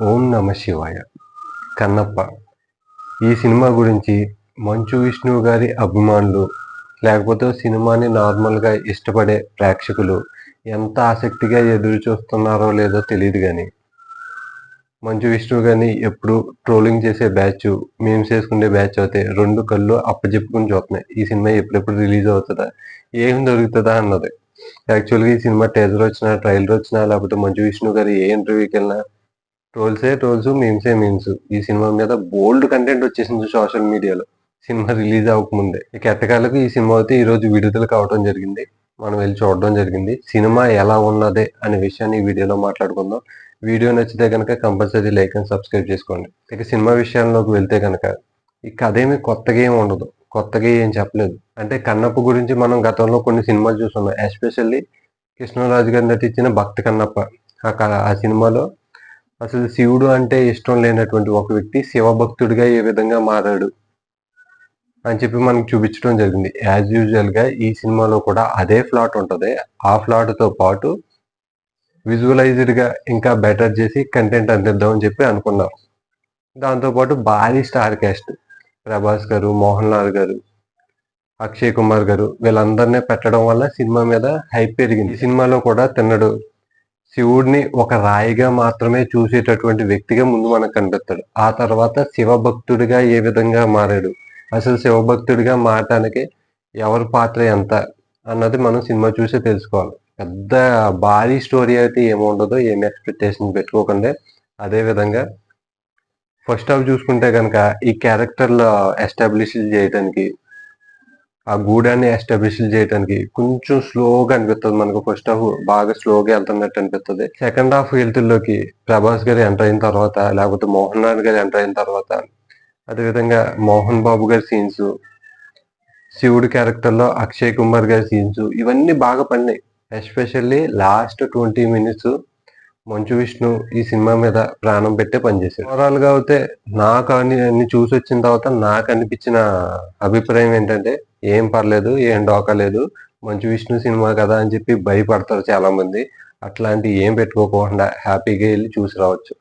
ఓం నమ శివాయ. కన్నప్ప. ఈ సినిమా గురించి మంచు విష్ణువు గారి అభిమానులు లేకపోతే సినిమాని నార్మల్గా ఇష్టపడే ప్రేక్షకులు ఎంత ఆసక్తిగా ఎదురు చూస్తున్నారో లేదో తెలియదు కానీ మంచు విష్ణువు గారిని ఎప్పుడు ట్రోలింగ్ చేసే బ్యాచ్ మేమ్స్ చేసుకునే బ్యాచ్ అయితే రెండు కళ్ళు అప్పచెప్పుకుని చూస్తున్నాయి. ఈ సినిమా ఎప్పుడెప్పుడు రిలీజ్ అవుతుందా ఏం దొరుకుతుందా అన్నది. యాక్చువల్గా ఈ సినిమా టేజర్ వచ్చినా ట్రైలర్ వచ్చినా లేకపోతే మంచు విష్ణు గారు ఏ ఇంటర్వ్యూకి వెళ్ళినా ట్రోల్సే ట్రోల్స్ మీమ్సే మీమ్స్. ఈ సినిమా మీద బోల్డ్ కంటెంట్ వచ్చేసింది సోషల్ మీడియాలో. సినిమా రిలీజ్ అవ్వకముందే. ఇక ఎట్టకాలకు ఈ సినిమా అయితే ఈరోజు విడుదల కావడం జరిగింది. మనం వెళ్ళి చూడడం జరిగింది. సినిమా ఎలా ఉన్నదే అనే విషయాన్ని ఈ వీడియోలో మాట్లాడుకుందాం. వీడియో నచ్చితే కనుక కంపల్సరీ లైక్ అండ్ సబ్స్క్రైబ్ చేసుకోండి. ఇక సినిమా విషయాల్లోకి వెళ్తే కనుక ఈ కథ ఏమి కొత్తగా ఏమి ఉండదు. కొత్తగా ఏం చెప్పలేదు. అంటే కన్నప్ప గురించి మనం గతంలో కొన్ని సినిమాలు చూస్తున్నాం. ఎస్పెషల్లీ కృష్ణరాజు గారు నటించిన భక్త కన్నప్ప. ఆ క- ఆ సినిమాలో అసలు శివుడు అంటే ఇష్టం లేనటువంటి ఒక వ్యక్తి శివభక్తుడిగా ఏ విధంగా మారాడు అని చెప్పి మనకు చూపించడం జరిగింది. యాజ్ యూజువల్గా ఈ సినిమాలో కూడా అదే ఫ్లాట్ ఉంటుంది. ఆ ఫ్లాట్తో పాటు విజువలైజ్డ్గా ఇంకా బెటర్ చేసి కంటెంట్ అందిద్దాం అని చెప్పి అనుకున్నాం. దాంతోపాటు భారీ స్టార్ క్యాస్ట్ ప్రభాస్ గారు మోహన్ లాల్ గారు అక్షయ్ కుమార్ గారు వీళ్ళందరినీ పెట్టడం వల్ల సినిమా మీద హైప్ పెరిగింది. ఈ సినిమాలో కూడా తిన్నడు శివుడిని ఒక రాయిగా మాత్రమే చూసేటటువంటి వ్యక్తిగా ముందు మనకు కనిపిస్తాడు. ఆ తర్వాత శివభక్తుడిగా ఏ విధంగా మారాడు? అసలు శివభక్తుడిగా మారటానికి ఎవరి పాత్ర ఎంత అన్నది మనం సినిమా చూసే తెలుసుకోవాలి. పెద్ద భారీ స్టోరీ అయితే ఏముండదో ఏమి ఎక్స్పెక్టేషన్ పెట్టుకోకుండా. అదే విధంగా ఫస్ట్ హాఫ్ చూసుకుంటే కనుక ఈ క్యారెక్టర్ల ఎస్టాబ్లిష్ చేయడానికి ఆ గూడాన్ని ఎస్టాబ్లిష్ చేయడానికి కొంచెం స్లోగా అనిపిస్తుంది మనకు. ఫస్ట్ హాఫ్ బాగా స్లోగా వెళ్తున్నట్టు అనిపిస్తుంది సెకండ్ హాఫ్ వెళ్తుల్లోకి ప్రభాస్ గారు ఎంటర్ అయిన తర్వాత లేకపోతే మోహన్ లాల్ గారు ఎంటర్ అయిన తర్వాత అదేవిధంగా మోహన్ బాబు గారి సీన్స్ శివుడి క్యారెక్టర్లో అక్షయ్ కుమార్ గారి సీన్స్ ఇవన్నీ బాగా పడినాయి. Especially last twenty minutes Manchu Vishnu ఈ సినిమా మీద ప్రాణం పెట్టే పనిచేశాడు ఓవరాల్గా అయితే నాకు అన్ని అన్ని చూసి వచ్చిన తర్వాత నాకు అనిపించిన అభిప్రాయం ఏంటంటే ఏం పర్లేదు ఏం డోకలేదు మంచు విష్ణు సినిమా కదా అని చెప్పి భయపడతారు చాలా మంది అట్లాంటి ఏం పెట్టుకోకుండా హ్యాపీగా వెళ్ళి చూసి రావచ్చు.